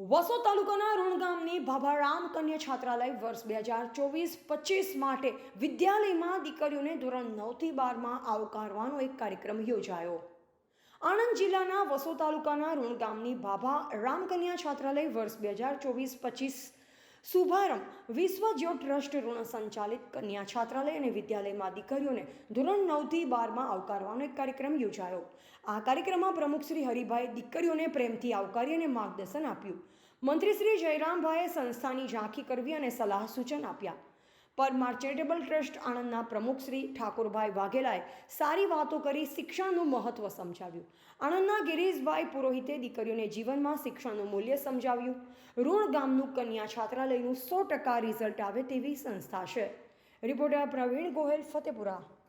વસો તાલુકાના ઋણ ગામની ભાભારામ કન્યા છાત્રાલય વર્ષ બે હજાર ચોવીસ પચીસ માટે વિદ્યાલયમાં દીકરીઓને ધોરણ નવથી બારમાં આવકારવાનો એક કાર્યક્રમ યોજાયો. આણંદ જિલ્લાના વસો તાલુકાના ઋણ ગામની ભાભા રામકન્યા છાત્રાલય વર્ષ બે હજાર ચોવીસ પચીસ શુભારંભ. વિશ્વ જ્યોત ટ્રસ્ટ ઋણ સંચાલિત કન્યા છાત્રાલય અને વિદ્યાલયમાં દીકરીઓને ધોરણ નવથી બારમાં આવકારવાનો એક કાર્યક્રમ યોજાયો. આ કાર્યક્રમમાં પ્રમુખ શ્રી હરિભાઈ દીકરીઓને પ્રેમથી આવકારી અને માર્ગદર્શન આપ્યું. મંત્રી શ્રી જયરામભાઈએ સંસ્થાની ઝાંખી કરવી અને સલાહ સૂચન આપ્યા. પરમાર ચેરિટેબલ ટ્રસ્ટ આણંદના પ્રમુખ શ્રી ઠાકોરભાઈ વાઘેલાએ સારી વાતો કરી શિક્ષણનું મહત્ત્વ સમજાવ્યું. આણંદના ગિરીશભાઈ પુરોહિતે દીકરીઓને જીવનમાં શિક્ષણનું મૂલ્ય સમજાવ્યું. ઋણ ગામનું કન્યા છાત્રાલયનું સો ટકા રિઝલ્ટ આવે તેવી સંસ્થા છે. રિપોર્ટર પ્રવીણ ગોહેલ, ફતેપુરા.